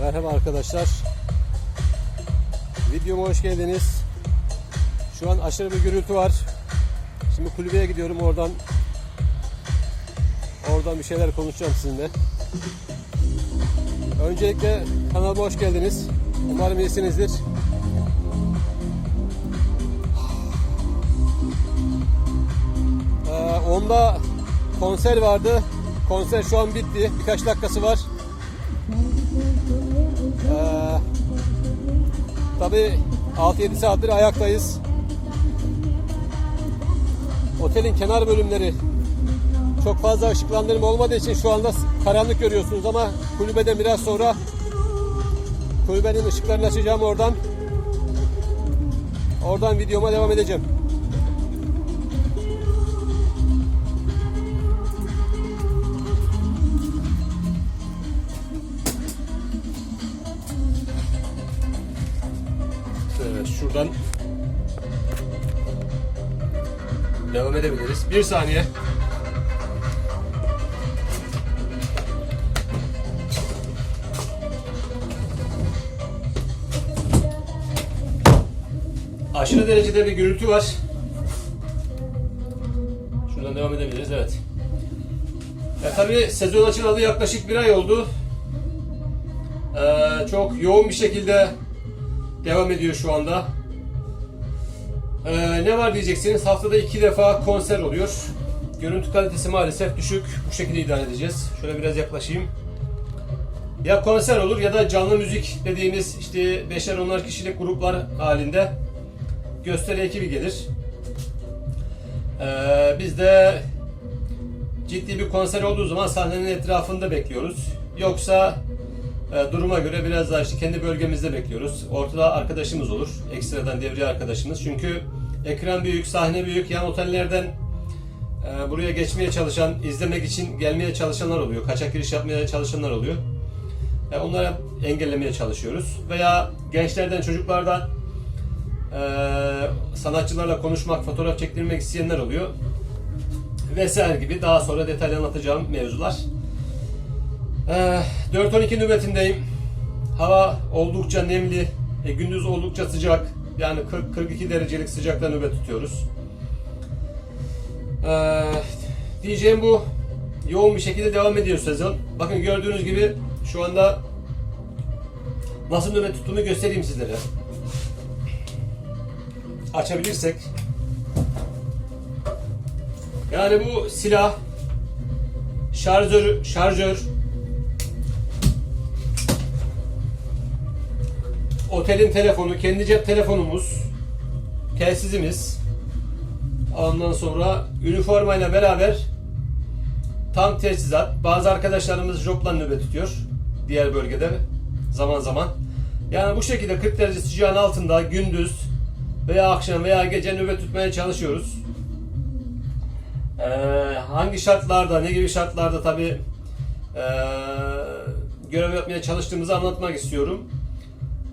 Merhaba arkadaşlar. Videoma hoş geldiniz. Şu an aşırı bir gürültü var. Şimdi kulübeye gidiyorum oradan oradan bir şeyler konuşacağım sizinle. Öncelikle kanalıma hoş geldiniz. Umarım iyisinizdir. Ee, onda konser vardı. Konser şu an bitti. Birkaç dakikası var. Ee, tabii 6-7 saattir ayaktayız. Otelin kenar bölümleri çok fazla ışıklandırma olmadığı için şu anda karanlık görüyorsunuz ama kulübeden biraz sonra kulübenin ışıklarını açacağım oradan. Oradan videoma devam edeceğim. Devam edebiliriz. Bir saniye. Aşırı derecede bir gürültü var. Şuradan devam edebiliriz evet. Ya tabii sezon açılalı yaklaşık bir ay oldu. Ee, çok yoğun bir şekilde devam ediyor şu anda. Ee, ne var diyeceksiniz? Haftada iki defa konser oluyor. Görüntü kalitesi maalesef düşük. Bu şekilde idare edeceğiz. Şöyle biraz yaklaşayım. Ya konser olur ya da canlı müzik dediğimiz işte beşer onlar kişilik gruplar halinde gösteri ekibi gelir. Ee, biz de ciddi bir konser olduğu zaman sahnenin etrafında bekliyoruz. Yoksa e, duruma göre biraz daha işte kendi bölgemizde bekliyoruz. Ortada arkadaşımız olur. Ekstradan devriye arkadaşımız. Çünkü ekran büyük, sahne büyük. Yan otellerden e, buraya geçmeye çalışan, izlemek için gelmeye çalışanlar oluyor. Kaçak giriş yapmaya çalışanlar oluyor. E, onları engellemeye çalışıyoruz. Veya gençlerden, çocuklardan e, sanatçılarla konuşmak, fotoğraf çektirmek isteyenler oluyor. Vesaire gibi daha sonra detaylı anlatacağım mevzular. Ee, 4-12 nöbetindeyim. Hava oldukça nemli, e, gündüz oldukça sıcak. Yani 40-42 derecelik sıcakta nöbet tutuyoruz. Ee, diyeceğim bu. Yoğun bir şekilde devam ediyor sezon. Bakın gördüğünüz gibi şu anda nasıl nöbet tuttuğunu göstereyim sizlere. Açabilirsek. Yani bu silah şarjör şarjör otelin telefonu, kendi cep telefonumuz, telsizimiz. Ondan sonra üniformayla beraber tam teçhizat. Bazı arkadaşlarımız jopla nöbet tutuyor. Diğer bölgede zaman zaman. Yani bu şekilde 40 derece sıcağın altında gündüz veya akşam veya gece nöbet tutmaya çalışıyoruz. Ee, hangi şartlarda, ne gibi şartlarda tabi ee, görev yapmaya çalıştığımızı anlatmak istiyorum.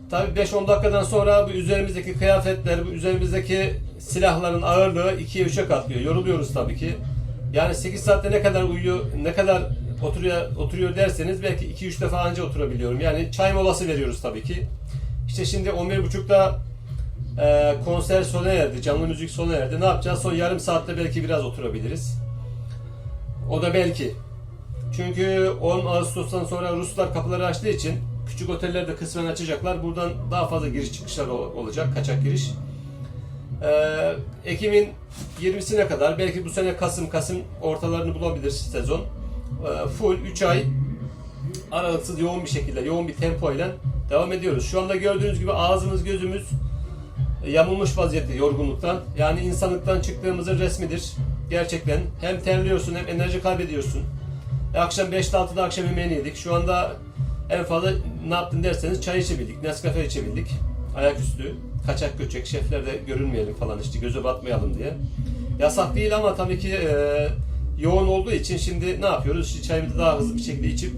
Tabi 5-10 dakikadan sonra bu üzerimizdeki kıyafetler, bu üzerimizdeki silahların ağırlığı 2'ye 3'e katlıyor. Yoruluyoruz tabii ki. Yani 8 saatte ne kadar uyuyor, ne kadar oturuyor, oturuyor derseniz belki 2-3 defa anca oturabiliyorum. Yani çay molası veriyoruz tabii ki. İşte şimdi 11.30'da e, konser sona erdi, canlı müzik sona erdi. Ne yapacağız? Son yarım saatte belki biraz oturabiliriz. O da belki. Çünkü 10 Ağustos'tan sonra Ruslar kapıları açtığı için küçük oteller de kısmen açacaklar. Buradan daha fazla giriş çıkışlar ol- olacak, kaçak giriş. Ee, Ekim'in 20'sine kadar, belki bu sene Kasım, Kasım ortalarını bulabilir sezon. Ee, full 3 ay aralıksız yoğun bir şekilde, yoğun bir tempo ile devam ediyoruz. Şu anda gördüğünüz gibi ağzımız, gözümüz yamulmuş vaziyette yorgunluktan. Yani insanlıktan çıktığımızın resmidir. Gerçekten hem terliyorsun hem enerji kaybediyorsun. E, akşam 5'te 6'da akşam yemeğini yedik. Şu anda en fazla ne yaptın derseniz çay içebildik, Nescafe içebildik. Ayaküstü, kaçak göçek, şefler de görünmeyelim falan işte göze batmayalım diye. Yasak değil ama tabii ki e, yoğun olduğu için şimdi ne yapıyoruz? İşte çayımızı daha hızlı bir şekilde içip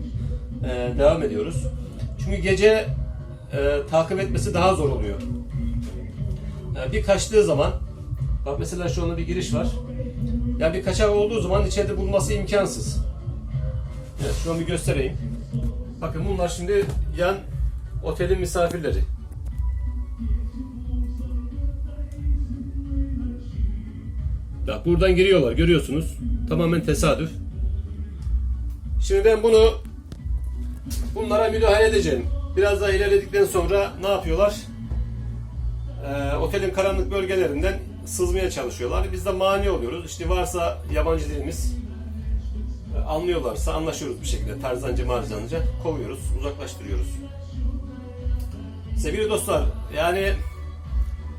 e, devam ediyoruz. Çünkü gece e, takip etmesi daha zor oluyor. E, bir kaçtığı zaman, bak mesela şu anda bir giriş var. Ya bir kaçak olduğu zaman içeride bulunması imkansız. Evet, şu an bir göstereyim. Bakın bunlar şimdi yan otelin misafirleri. Bak buradan giriyorlar görüyorsunuz. Tamamen tesadüf. Şimdi ben bunu bunlara müdahale edeceğim. Biraz daha ilerledikten sonra ne yapıyorlar? Ee, otelin karanlık bölgelerinden sızmaya çalışıyorlar. Biz de mani oluyoruz. İşte varsa yabancı dilimiz anlıyorlarsa anlaşıyoruz bir şekilde. Tarzanca marzanca kovuyoruz, uzaklaştırıyoruz. Sevgili dostlar, yani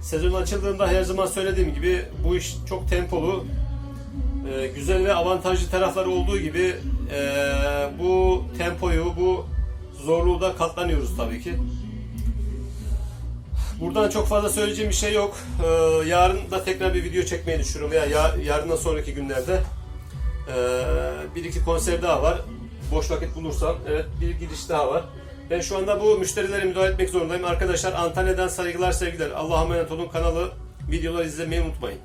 sezon açıldığında her zaman söylediğim gibi bu iş çok tempolu. Ee, güzel ve avantajlı tarafları olduğu gibi e, bu tempoyu, bu zorluğu da katlanıyoruz tabii ki. Buradan çok fazla söyleyeceğim bir şey yok. Ee, yarın da tekrar bir video çekmeyi düşünüyorum ya, yarından sonraki günlerde ee, bir iki konser daha var. Boş vakit bulursam evet bir gidiş daha var. Ben şu anda bu müşterilere müdahale etmek zorundayım. Arkadaşlar Antalya'dan saygılar sevgiler. Allah'a emanet olun. Kanalı videolar izlemeyi unutmayın.